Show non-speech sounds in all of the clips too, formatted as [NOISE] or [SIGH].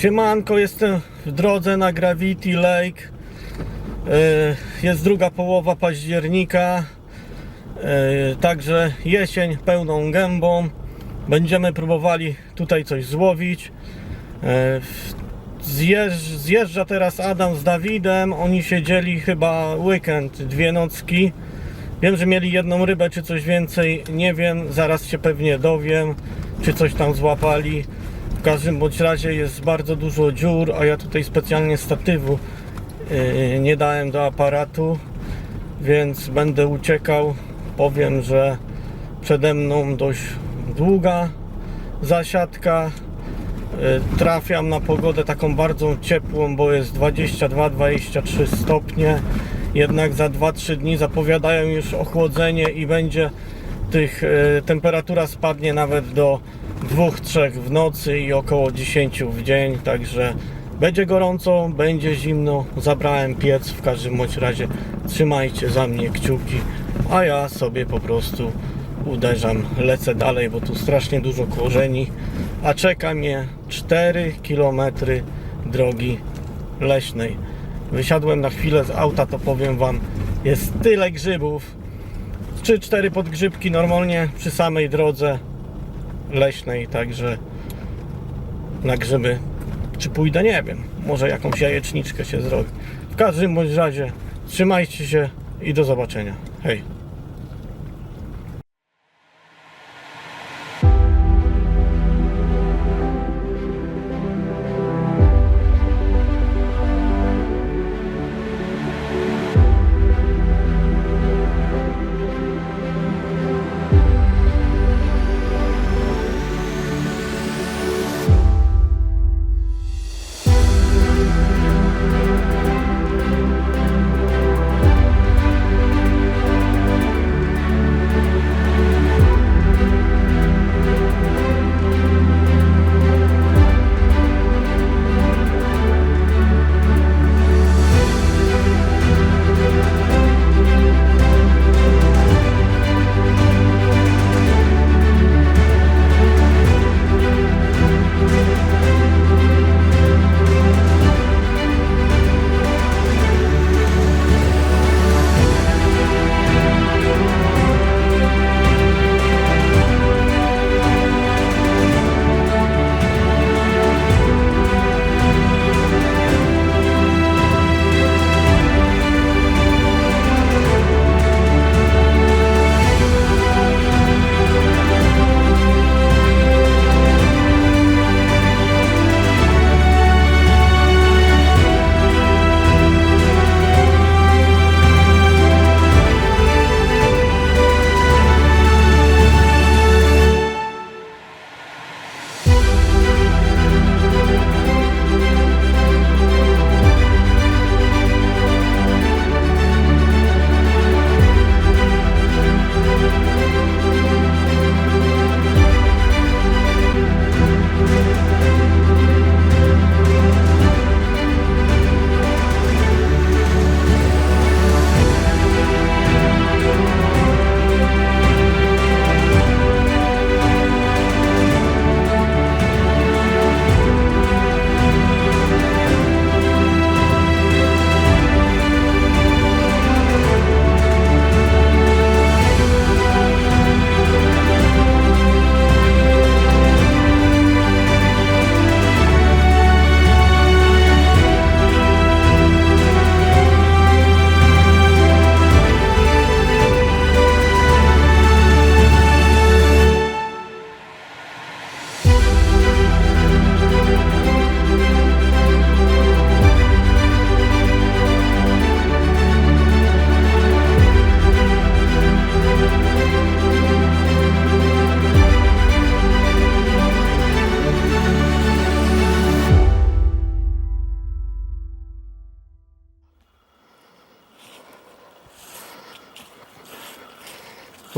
Siemanko, jestem w drodze na Gravity Lake. E, Jest druga połowa października, E, także jesień pełną gębą. Będziemy próbowali tutaj coś złowić. E, zjeżdża teraz Adam z Dawidem. Oni siedzieli chyba weekend, dwie nocki. Wiem, że mieli jedną rybę czy coś więcej. Nie wiem, zaraz się pewnie dowiem, czy coś tam złapali. W każdym bądź razie jest bardzo dużo dziur, a ja tutaj specjalnie statywu yy, nie dałem do aparatu, więc będę uciekał. Powiem, że przede mną dość długa zasiadka. Y, Trafiam na pogodę taką bardzo ciepłą, bo jest 22-23 stopnie. Jednak za 2-3 dni zapowiadają już ochłodzenie i będzie tych y, temperatura spadnie nawet do 2-3 w nocy i około 10 w dzień, także będzie gorąco, będzie zimno. Zabrałem piec, w każdym bądź razie trzymajcie za mnie kciuki, a ja sobie po prostu uderzam, lecę dalej, bo tu strasznie dużo korzeni, a czeka mnie 4 km drogi leśnej. Wysiadłem na chwilę z auta, to powiem Wam, jest tyle grzybów, 3-4 podgrzybki normalnie przy samej drodze leśnej, także na grzyby czy pójdę, nie wiem, może jakąś jajeczniczkę się zrobi. W każdym bądź razie trzymajcie się i do zobaczenia. Hej!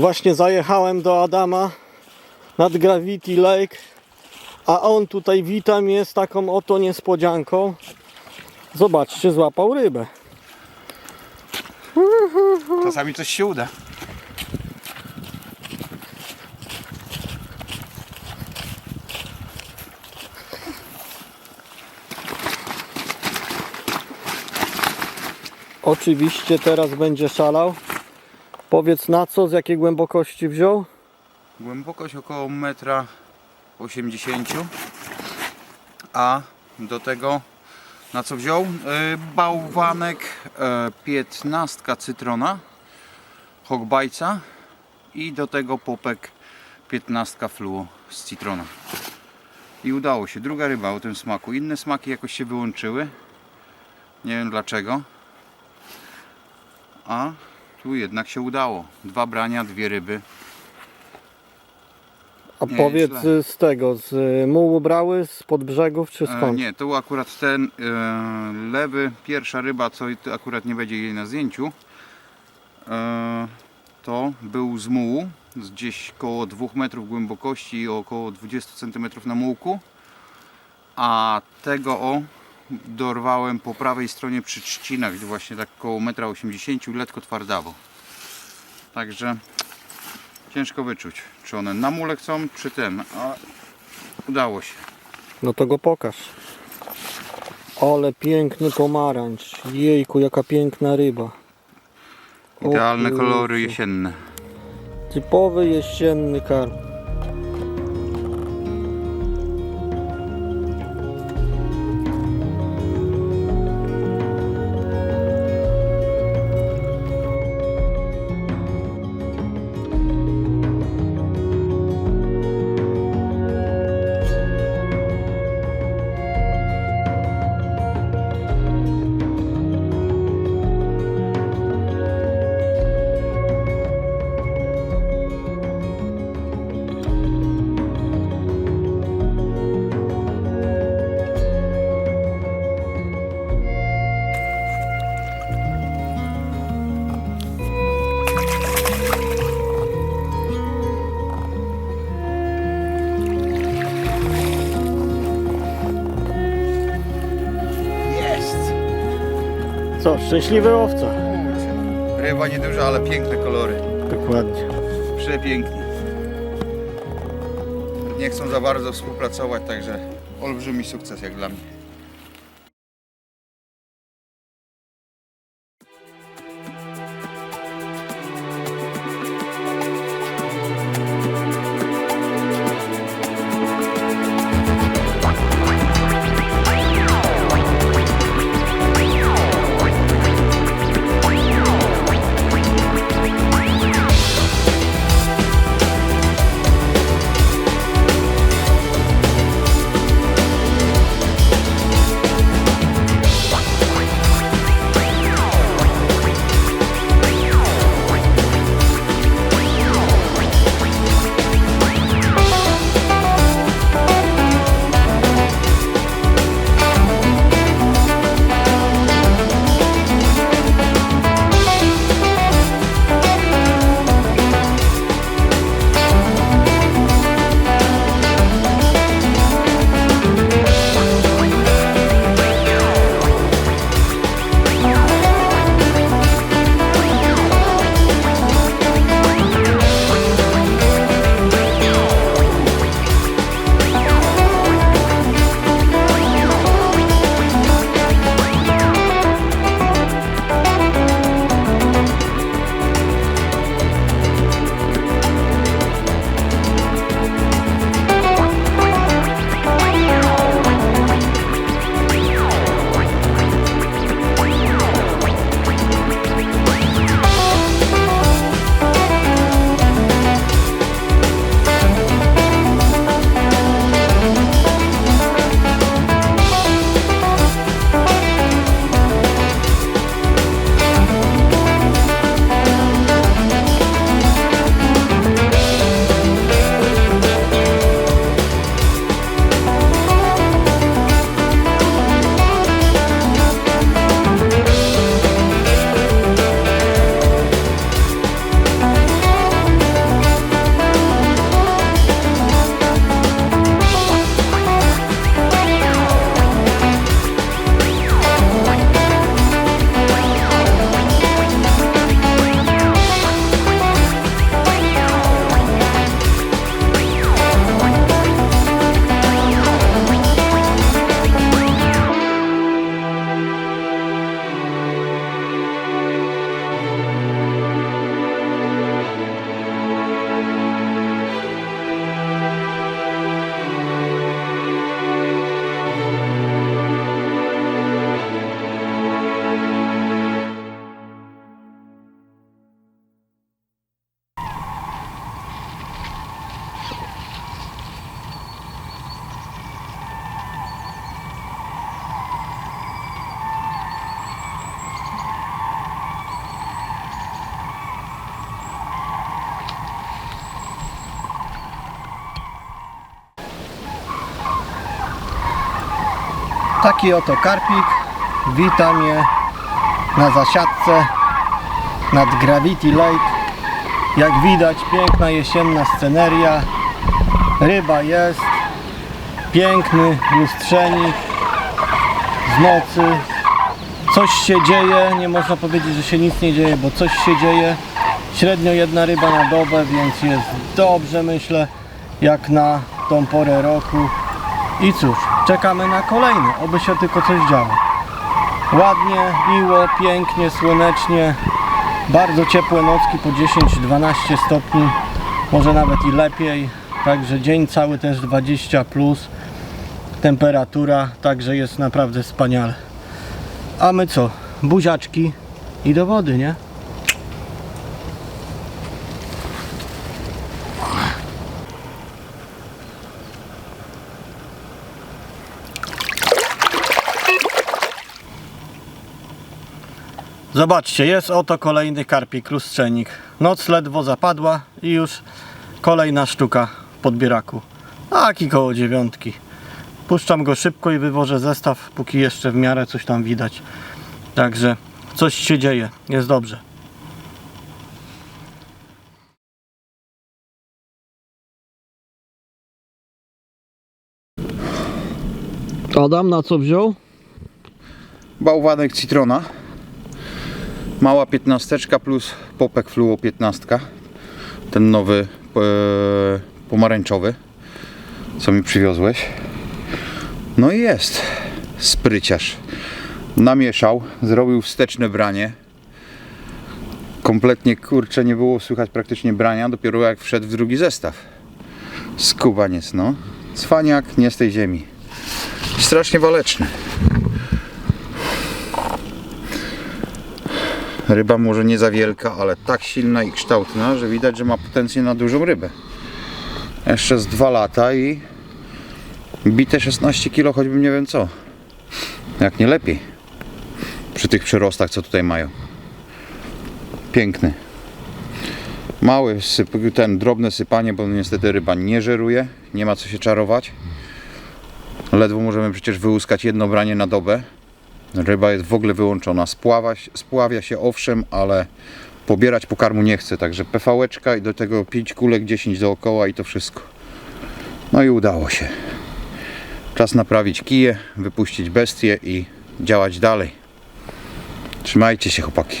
Właśnie zajechałem do Adama nad Gravity Lake, a on tutaj wita mnie z taką oto niespodzianką. Zobaczcie, złapał rybę. Czasami coś się uda. Oczywiście teraz będzie szalał. Powiedz na co, z jakiej głębokości wziął? Głębokość około 1,80 m. A do tego na co wziął? Yy, bałwanek, yy, 15 cytrona, hogbajca i do tego popek 15 fluo z citrona. I udało się. Druga ryba o tym smaku. Inne smaki jakoś się wyłączyły. Nie wiem dlaczego. A tu jednak się udało. Dwa brania, dwie ryby. A Nie, powiedz źle. y, z tego, z y, mułu brały, z pod brzegów czy E, skąd? nie, to był akurat ten e, lewy, pierwsza ryba, co akurat nie będzie jej na zdjęciu. E, to był z mułu, z gdzieś koło 2 metrów głębokości i około 20 cm na mułku. A tego o dorwałem po prawej stronie przy trzcinach, właśnie tak koło 1,80 m, letko twardawo. Także ciężko wyczuć, czy one na mule chcą, czy ten, a udało się. No to go pokaż. Ale piękny pomarańcz. Jejku, jaka piękna ryba. Idealne kolory jesienne. Typowy jesienny karp. Co, szczęśliwy łowca. Ryba nieduża, ale piękne kolory. Dokładnie. Przepięknie. Nie chcą za bardzo współpracować, także olbrzymi sukces jak dla mnie. Taki oto karpik. Witam je na zasiadce nad Gravity Lake. Jak widać piękna jesienna sceneria. Ryba jest. Piękny lustrzenik z nocy. Coś się dzieje, nie można powiedzieć, że się nic nie dzieje, bo coś się dzieje. Średnio jedna ryba na dobę, więc jest dobrze myślę, jak na tą porę roku. I cóż, czekamy na kolejny, oby się tylko coś działo. Ładnie, miło, pięknie, słonecznie, bardzo ciepłe nocki po 10-12 stopni, może nawet i lepiej. Także dzień cały też 20 plus temperatura, także jest naprawdę wspaniale. A my co? Buziaczki i do wody, nie? Zobaczcie, jest oto kolejny karpik lustrzenik. Noc ledwo zapadła i już kolejna sztuka w podbieraku. Tak i koło dziewiątki. Puszczam go szybko i wywożę zestaw, póki jeszcze w miarę coś tam widać. Także coś się dzieje, jest dobrze. Adam na co wziął? Bałwanek Citrona. Mała piętnasteczka plus popek fluo 15. Ten nowy e, pomarańczowy, co mi przywiozłeś. No i jest spryciarz. Namieszał, zrobił wsteczne branie. Kompletnie kurcze nie było słychać praktycznie brania, dopiero jak wszedł w drugi zestaw. Skubaniec, no. Cwaniak nie z tej ziemi. Strasznie waleczny. Ryba może nie za wielka, ale tak silna i kształtna, że widać, że ma potencjał na dużą rybę. Jeszcze z dwa lata i bite 16 kg, choćbym nie wiem co. Jak nie lepiej. Przy tych przyrostach, co tutaj mają. Piękny. Mały, syp, ten drobne sypanie, bo niestety ryba nie żeruje. Nie ma co się czarować. Ledwo możemy przecież wyłuskać jedno branie na dobę. Ryba jest w ogóle wyłączona. Spława, spławia się owszem, ale pobierać pokarmu nie chce. Także PVeczka i do tego 5 kulek, 10 dookoła i to wszystko. No i udało się. Czas naprawić kije, wypuścić bestię i działać dalej. Trzymajcie się chłopaki.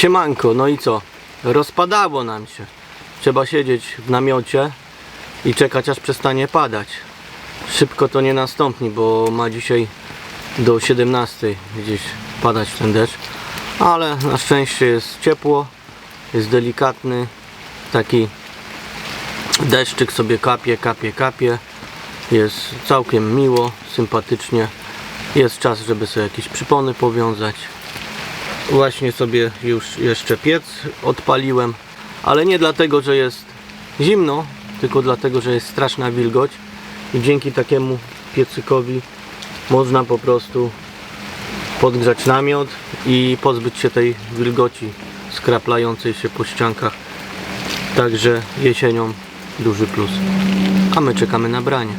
Siemanko, no i co? Rozpadało nam się. Trzeba siedzieć w namiocie i czekać aż przestanie padać. Szybko to nie nastąpi, bo ma dzisiaj do 17 gdzieś padać ten deszcz. Ale na szczęście jest ciepło, jest delikatny, taki deszczyk sobie kapie, kapie, kapie. Jest całkiem miło, sympatycznie. Jest czas, żeby sobie jakieś przypony powiązać. Właśnie sobie już jeszcze piec odpaliłem, ale nie dlatego, że jest zimno, tylko dlatego, że jest straszna wilgoć i dzięki takiemu piecykowi można po prostu podgrzać namiot i pozbyć się tej wilgoci skraplającej się po ściankach. Także jesienią duży plus. A my czekamy na branie.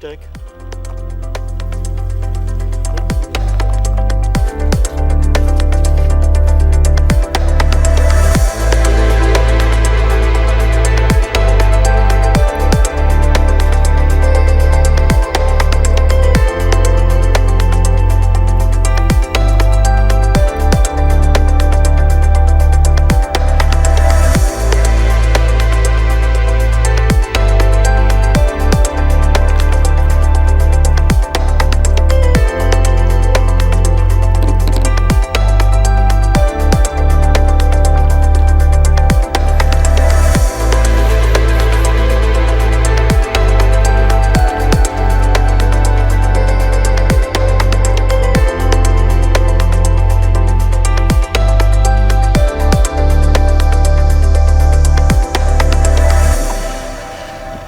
Dirk.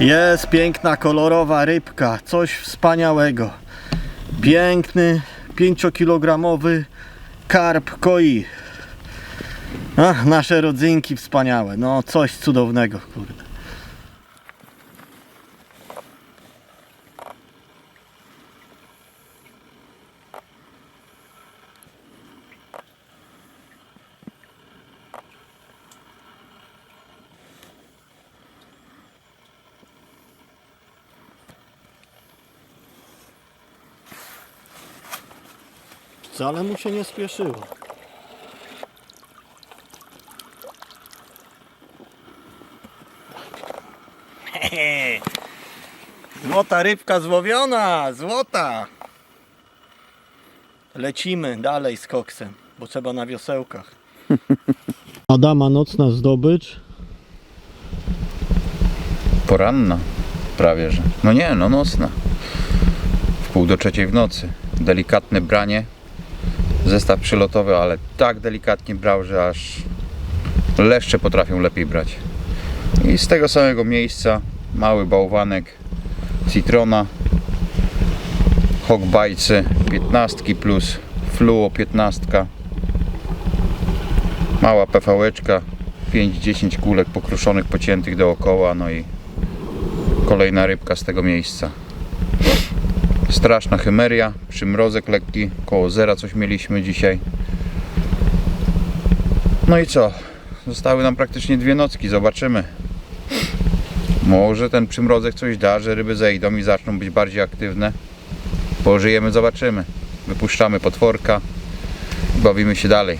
Jest piękna, kolorowa rybka, coś wspaniałego. Piękny, 5-kilogramowy karp koi. Ach, nasze rodzynki wspaniałe, no coś cudownego, kurde. Wcale mu się nie spieszyło. [LAUGHS] Złota rybka złowiona, złota. Lecimy dalej z koksem, bo trzeba na wiosełkach. [LAUGHS] Adama nocna zdobycz. Poranna, prawie że. No nie, no nocna. W pół do trzeciej w nocy. Delikatne branie. Zestaw przylotowy, ale tak delikatnie brał, że aż leszcze potrafią lepiej brać. I z tego samego miejsca mały bałwanek Citrona Hogbajcy 15 plus Fluo 15 mała PVeczka 5-10 kulek pokruszonych, pociętych dookoła no i kolejna rybka z tego miejsca straszna chymeria przymrozek lekki, koło zera coś mieliśmy dzisiaj no i co zostały nam praktycznie dwie nocki, zobaczymy może ten przymrozek coś da, że ryby zejdą i zaczną być bardziej aktywne. Pożyjemy, zobaczymy. Wypuszczamy potworka. Bawimy się dalej.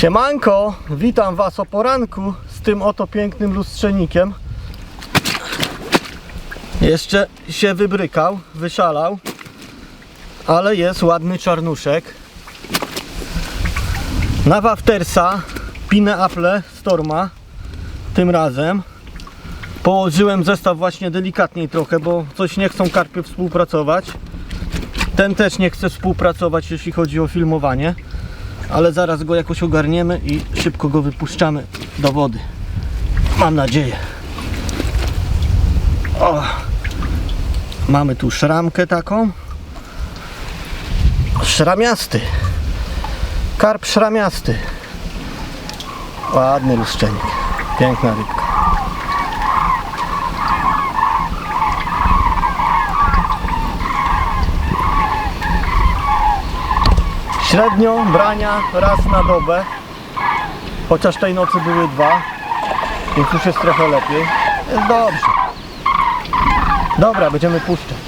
Siemanko, witam Was o poranku z tym oto pięknym lustrzenikiem. Jeszcze się wybrykał, wyszalał, ale jest ładny czarnuszek. Na Waftersa Pine Apple Storma tym razem. Położyłem zestaw właśnie delikatniej trochę, bo coś nie chcą karpy współpracować. Ten też nie chce współpracować, jeśli chodzi o filmowanie ale zaraz go jakoś ogarniemy i szybko go wypuszczamy do wody. Mam nadzieję. O. Mamy tu szramkę taką. Szramiasty. Karp szramiasty. Ładny luszczenik. Piękna rybka. Średnio brania raz na dobę, chociaż tej nocy były dwa, więc już jest trochę lepiej. Jest dobrze. Dobra, będziemy puszczać.